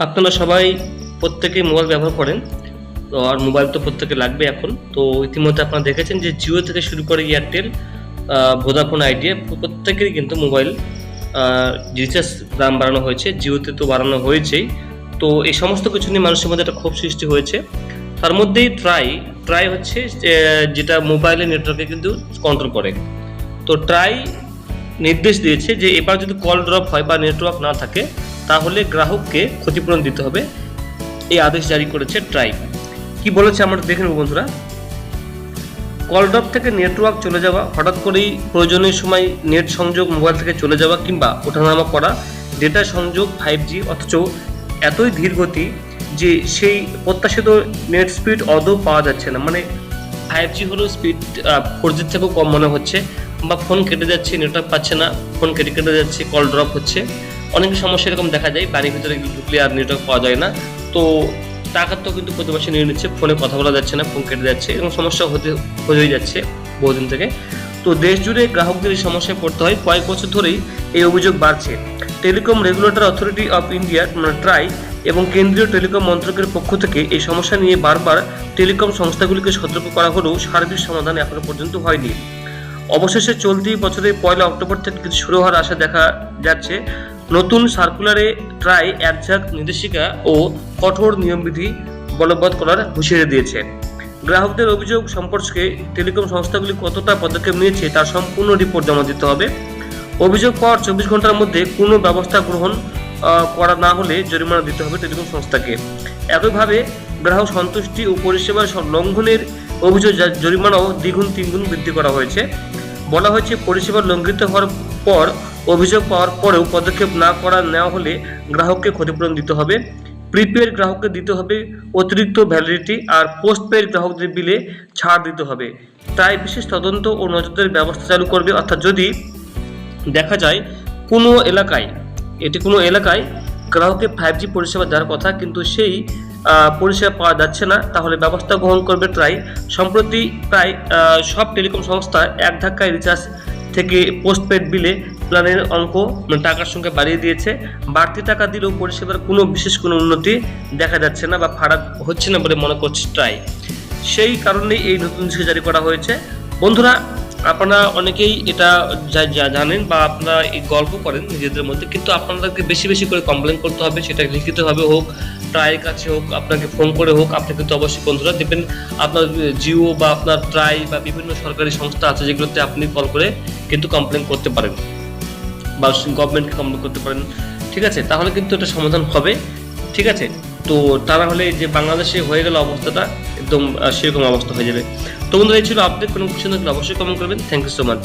আপনারা সবাই প্রত্যেকেই মোবাইল ব্যবহার করেন, তো আর মোবাইল তো প্রত্যেকে লাগবে এখন। তো ইতিমধ্যে আপনারা দেখেছেন যে জিও থেকে শুরু করে এয়ারটেল ভোদাফোন আইডিয়া, প্রত্যেকেরই কিন্তু মোবাইল রিচার্জ দাম বাড়ানো হয়েছে, জিওতে তো বাড়ানো হয়েছেই। তো এই সমস্ত কিছু নিয়ে মানুষের মধ্যে একটা ক্ষোভ সৃষ্টি হয়েছে। তার মধ্যেই ট্রাই ট্রাই হচ্ছে যেটা মোবাইলের নেটওয়ার্কে কিন্তু কন্ট্রোল করে। তো ট্রাই নির্দেশ দিয়েছে যে, এবার যদি কল ড্রপ হয় বা নেটওয়ার্ক না থাকে তাহলে গ্রাহককে ক্ষতিপূরণ দিতে হবে। এই আদেশ জারি করেছে ট্রাই কি বলেছে আমরা দেখে নেব বন্ধুরা। কল ড্রপ থেকে নেটওয়ার্ক চলে যাওয়া, হঠাৎ করেই প্রয়োজনীয় সময় নেট সংযোগ মোবাইল থেকে চলে যাওয়া কিংবা ওঠানামা করা ডেটা সংযোগ ফাইভ জি অথচ এতই ধীর গতি যে সেই প্রত্যাশিত নেট স্পিড অদৌ পাওয়া যাচ্ছে না। মানে ফাইভ জি হলেও স্পিড ফোর জির থেকেও কম মনে হচ্ছে বা ফোন কেটে যাচ্ছে নেটওয়ার্ক পাচ্ছে না ফোন কেটে কেটে যাচ্ছে কল ড্রপ হচ্ছে। অনেক সমস্যা এরকম দেখা যায়, বাড়ির ভিতরে ঢুকলে আর নেটওয়ার্ক পাওয়া যায় না। তো টাকা তো কিন্তু প্রতি মাসে নিয়ে নিচ্ছে, ফোনে কথা বলা যাচ্ছে না, ফোন কেটে যাচ্ছে এরকম সমস্যা হতে হয়ে যাচ্ছে বহুদিন থেকে। তো দেশ জুড়ে গ্রাহকদের এই সমস্যায় পড়তে হয়। কয়েক বছর ধরেই এই অভিযোগ বাড়ছে। Telecom regulator authority of India মানে ট্রাই, এবং কেন্দ্রীয় টেলিকম মন্ত্রকের পক্ষ থেকে এই সমস্যা নিয়ে বারবার টেলিকম সংস্থাগুলিকে সতর্ক করা হলেও সার্বিক সমাধান এখনও পর্যন্ত হয়নি। অবশেষে চলতি বছরের পয়লা অক্টোবর থেকে কিছু শুরু হওয়ার আশা দেখা যাচ্ছে। নতুন সার্কুলারে ট্রাই একঝাক নির্দেশিকা ও কঠোর নিয়মবিধি বলবৎ করার হুঁশিয়ারি দিয়েছে। গ্রাহকদের অভিযোগ সম্পর্কে টেলিকম সংস্থাগুলি কতটা পদক্ষেপ নিয়েছে তার সম্পূর্ণ রিপোর্ট জমা দিতে হবে। অভিযোগ পাওয়ার চব্বিশ ঘণ্টার মধ্যে কোনো ব্যবস্থা গ্রহণ করা না হলে জরিমানা দিতে হবে টেলিকম সংস্থাকে। একইভাবে গ্রাহক সন্তুষ্টি ও পরিষেবার সব লঙ্ঘনের অভিযোগ জরিমানাও দ্বিগুণ তিনগুণ বৃদ্ধি করা হয়েছে। বলা হয়েছে পরিষেবা লঙ্ঘিত হওয়ার পর অভিযোগ পাওয়ার পরেও পদক্ষেপ না করা নেওয়া হলে গ্রাহককে ক্ষতিপূরণ দিতে হবে। প্রিপেড গ্রাহককে দিতে হবে অতিরিক্ত ভ্যালিডিটি আর পোস্টপেড গ্রাহকদের বিলে ছাড় দিতে হবে। তাই বিশেষ তদন্ত ও নজরদারি ব্যবস্থা চালু করবে। অর্থাৎ যদি দেখা যায় কোনো এলাকায়, এটি কোনো এলাকায় গ্রাহকের ফাইভ জি পরিষেবা দেওয়ার কথা কিন্তু সেই পরিষেবা পাওয়া যাচ্ছে না, তাহলে ব্যবস্থা গ্রহণ করবে ট্রাই সম্প্রতি প্রায় সব টেলিকম সংস্থা এক ধাক্কায় রিচার্জ থেকে পোস্টপেড বিলে প্ল্যানের অঙ্ক টাকার সংখ্যা বাড়িয়ে দিয়েছে। বাড়তি টাকা দিলেও পরিষেবার কোনো বিশেষ কোনো উন্নতি দেখা যাচ্ছে না বা ফারাক হচ্ছে না বলে মনে করছে ট্রাই সেই কারণেই এই নতুন নিষেধ জারি করা হয়েছে। বন্ধুরা, আপনারা অনেকেই এটা জানেন বা আপনারা এই গল্প করেন নিজেদের মধ্যে, কিন্তু আপনাদেরকে বেশি বেশি করে কমপ্লেন করতে হবে, সেটা লিখিতভাবে হোক ট্রাইয়ের কাছে হোক, আপনাকে ফোন করে হোক, আপনি কিন্তু অবশ্যই বন্ধুরা দেখবেন আপনার জিও বা আপনার ট্রাই বা বিভিন্ন সরকারি সংস্থা আছে যেগুলোতে আপনি কল করে কিন্তু কমপ্লেন করতে পারেন। বা গভর্নমেন্টকে কমপ্লেন করতে পারেন। ঠিক আছে? তাহলে কিন্তু এটা সমাধান হবে। ঠিক আছে? তো তারা হলে যে বাংলাদেশে হয়ে গেল অবস্থাটা, একদম সেরকম অবস্থা হয়ে যাবে। তো বন্ধুরা, এই ছিল আপডেট কোনো কিছু থাকলে অবশ্যই কমেন্ট করবেন। Thank you so much